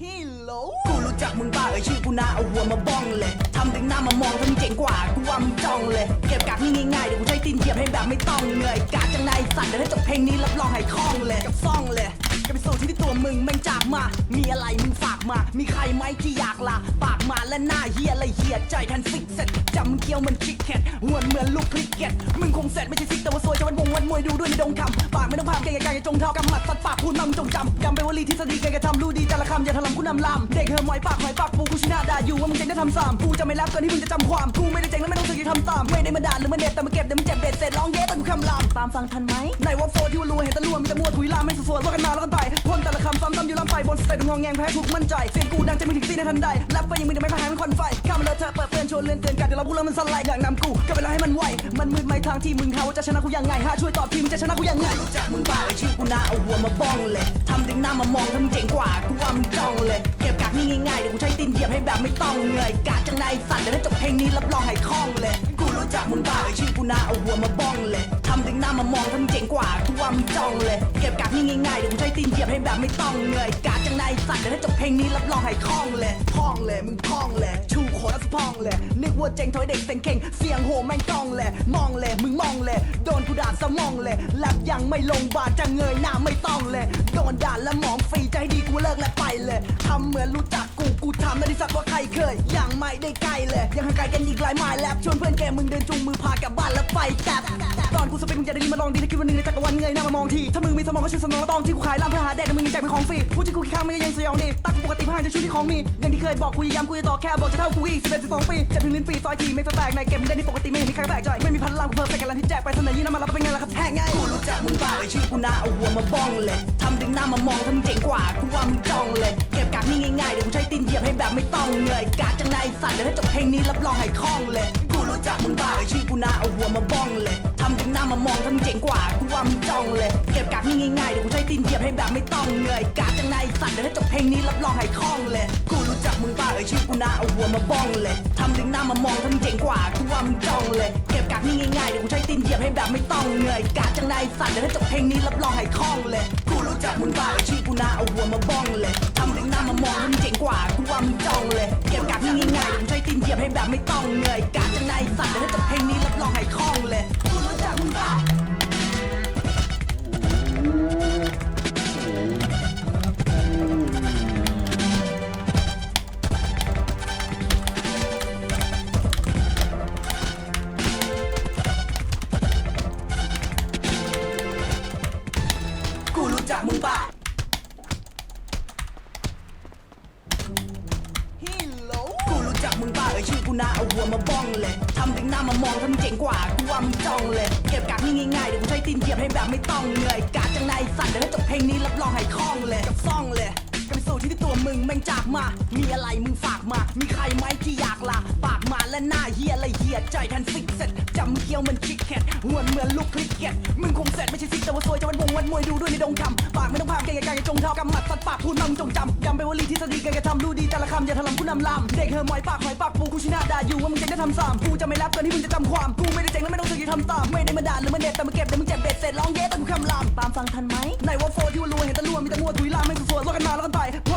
ฮิโลกูรู้จักมึงบ้าเอ้ยชื่อกูนาเอาหัวมาบ้องเลยทำดึงหน้ามามองทำเจ๋งกว่ากูว่ามึงจ้องเลย เก็บกากนี่ง่ายๆเดี๋ยวกูใช้ตีนเหยียบให้แบบไม่ต้องเหนื่อยกากจังในสัตว์เดี๋ยวถ้าจบเพลงนี้รับรองให้คล่องเลยกับซ่องเลยกับไปสู่ที่ที่ วมึงแม่งจากมา มีอะไรมึงฝากมา มีใครไหมที่อยากลาปากมาและหน้าเฮียอะไรเฮียใจทันฟิกเสร็จจำมึงเกี้ยวมันคิกเก็ตหวนเหมือนลูกคริกเก็ตมึงคงเสร็จไม่ใช่ซิกแต่ว่าซวยจะวันวงวันมวยดูด้วยในดงคำปากไม่ต้องพามไกลๆอย่าจงเท้ากำหมัดสัตว์ปากพูดมามึงจงจำจำไปวลีทฤษฎีไกลๆทำรู้ดีแต่ละคำอย่าถลำกูนำลำเด็กเฮอหมอยปากหอยปากปูกูชิหนาด่าอยู่ว่ามึงเจ๋งได้ทำสามกูจะไม่รับก่อนที่มึงจะจำความกูไม่ได้เจ๋งแล้วไม่ต้องเสึกที่ทำตามไม่ได้มาด่าหรือมาเด็ดแต่มาเก็บเดี๋ยวมึงเจ็บเบ็ดเสร็จร้องเย้ตอนกูคำลามตามฟังทันไหมในวอโฟที่ว่ารัวเห็นตะรัวมีแต่มัวถุยลามไม่สวยๆว่ากันมาแล้วกันไปพ่นแต่ละคำซ้ำๆอยู่ลำไปบนสเตจงองแงงแพ้ถูกมั่นใจ เสียงกูดังจะมีถึงตีในทันใดแรปไปยังมีแต่ไม่พายมันควันไฟข้ามมาเลยเธอเปิดเตือนชวนเล่นเตือนกันเดี๋ยวเราพูดแล้วมันสไลด์อย่างนำกูก็เวลาให้มันไวมันมืดไม่ทางที่มึงหาว่าจะชนะกูยังไงฮะช่วยตอบทีมึงจะชนะกูยังไงรู้จักมึงบ้าไอ้ชื่อกูนาเอาหัวมาบ้องเลยทำดึงหน้ามามองทำเจ๋งกว่ากูว่ามึงจ้องเลยเก็บกากนี่ง่ายๆเดี๋ยวกูใช้ตีนเหยียบให้แบบไม่ต้องเหนื่อยกากจังในสัตว์เดี๋ยวถ้าจบเพลงนี้รับรองให้คล่องเลย กูรู้จักมึงบ้าไอ้ชื่อ กูนาเอาหัวมาบ้องเลยทำดึงหน้ามามองทำเจ๋งกว่ากูว่ามึงจ้องเลย เก็บกากนี่ง่ายๆเดี๋ยวกูใช้ตีนเหยียบให้แบบไม่ต้องเหนื่อยกากจังในสัตว์เดี๋ยวถ้าจบเพลงนี้รับรองให้คล่องเลยคล่องเลยมึงคล่องเลยชูโคตรสะพองเลยนึกว่าเจ๋งถอยเด็กเซ็งเข่งเสียงโหแม่งกล้องเลยมองเลยมึงมองเลย โดนกูด่าสมองเลยแลบยังไม่ลงบาทจะเงยหน้าไม่ต้องเลย โดนด่าและมองฟรีใจดีกูเลิกและไปเลยทำเหมือนรู้จักกู กูทำไม่ได้สักว่าใครเคย ยังไม่ได้ใกล้เลย ยังห่างไกลกันอีกหลายไมล์แลบชวนเพื่อนแกมึงเดินจูงมือพากลับบ้านแล้วไปแก๊บตอนกูสเปคมึงจะได้รีมาลองดีถ้าคิดวันหนึงในจักรวาลเงยหน้ามามองทีถ้ามึงมีสมองก็ช่วยสนองต้องที่กูขายล่ำเพื่อหาแดกแต่มึงยังแจกเป็นของฟรีพูดที่กูขี้ข้างไม่ยังสยองดีตั้งปกติผ่านจะช่วยที่ของมีอย่างที่เคยบอกกูย้ำกูจะต่อแค่บอกจะเท่ากูอีกสิบเอ็ดสิบสองปีจะถึงลิ้นปีซอยทีไม่แปลกในเกมได้ที่ปกติไม่เห็นมีใครแปลกใจไม่มีพันล้านกูเพิ่มใส่กันล้วที่แจกไปเสนอยี่น้ำมาแล้วเป็นไงล่ะครับแห้งไงกูรู้จักมึงบ้าไอ้ชื่อกูนาเอาหัวมาบ้องเลยทำดึงหน้ามามองทำเจ๋งกว่ากูว่ามึงจ้องเลย แบบไม่ต้องเหนื่อยกาจังในสัตว์เดี๋ยวถ้าจบเพลงนี้รับรองให้คล่องเลย กูรู้จักมึงบ้าไอ้ชื่อกูนาเอาหัวมาบ้องเลยทำดึงหน้ามามองทำเจ๋งกว่ากูว่ามึงจ้องเลย เก็บกากนี่ง่ายๆเดี๋ยวกูใช้ตีนเหยียบให้แบบไม่ต้องเหนื่อยกาจังในสัตว์เดี๋ยวถ้าจบเพลงนี้รับรองให้คล่องเลย กูรู้จักมึงบ้าไอ้ชื่อกูนาเอาหัวมาบ้องเลยทำดึงหน้ามามองทำเจ๋งกว่ากูว่ามึงจ้องเลย เก็บกากนี่ง่ายๆเดี๋ยวกูใช้ตีนเหยียบให้แบบไม่ต้องเหนื่อยกาจังในสัตว์เดี๋ยวถ้าจบเพลงนี้รับรองให้คล่องเลย กูรู้จักมึงบ้าไอ้ชื่อกูนาเอาหัวมาบ้องเลยทำดึงหน้ามามองทำเจ๋งกว่า กูว่ามึงจองเลย เก็บกากนี่ง่ายๆเดี๋ยวกูใช้ตีนเหยียบให้แบบไม่ต้องเหนื่อยกากจังในสัตว์เดี๋ยวถ้าจบเพลงนี้รับรองให้คล่องเลยกูรู้จักมึงบ้ากูรู้จักมึงปะ มึงบ้าเอ้ยชื่อกูนาเอาหัวมาบ้องเลยทำดึงหน้ามามองทำเจ๋งกว่ากูว่ามึงจ้องเลย เก็บกากนี่ง่ายๆเดี๋ยวกูใช้ตีนเหยียบให้แบบไม่ต้องเหนื่อยกากจังในสั่นเดี๋ยวถ้จบเพลงนี้รับรองให้คล่องเลยจับซองเลย ที่ที่ตัวมึงแม่งจากมา มีอะไรมึงฝากมา มีใครไหมที่อยากลาปากมาและหน้าเฮียอะไรเฮียใจทันฟิกเสร็จจำมึงเกี้ยวเหมันคริกเก็ตหวนเหมือนลูกคริกเก็ตมึงคงเสร็จไม่ใช่ซิกแต่ว่าซวยจะวันวงวันมวยดูด้วยในดงคำปากไม่ต้องพามไกลๆอย่าจงเท้ากำหมัดสัตว์ปากพูดมามึงจงจำจำไปนวลีทฤษฎีไกลๆทำรู้ดีแต่ละคำอย่าถลำกูนำลำเด็กเฮอหมอยปากหอยปากปูกูชิหนาด่าอยู่ว่ามึงเจ๋งได้ทำสามกูจะไม่รับก่อนที่มึงจะจำความกูไม่ได้เจ๋งแล้วไม่ต้องสึกที่ทำตามไม่ได้มาด่าหรือมาเด็ดแต่มาเก็บเดี๋ยวมึงเจ็บเบ็ดเสร็จร้องเย้ตอนกูคำลามตามฟังทันไหมในวอโฟที่ว่ารัวเห็นแต่รัวมีแต่มัวถุยลามไม่สวยๆว่ากันมาแล้วกันไปพ่นแต่ละค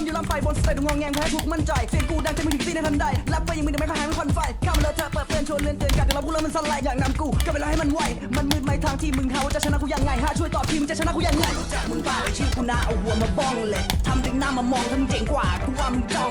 ำอยู่ลำไปบนสเตจงองแงงแพ้ทุกมั่นใจ เสียงกูดังจะมีถึงซีในทันใดแรปไปยังมีแต่ไม่พายไม่ควันไฟข้ามมาเลยเธอะเปิดเตือนชวนเลื่อนเตือนกันเดี๋ยวเราพูดแล้วมันสไลด์อย่างนำกูก็เวลาให้มันไวมันมืดไม่ทางที่มึงหาว่าจะชนะกูยังไงฮะช่วยตอบทีมึงจะชนะกูยังไงรู้จักมึงป่าไปชื่อกูนาเอาหัวมาบ้องเลยทำดึงหน้ามามองทั้งเจ๋งกว่ากูว่ามึงจ้อง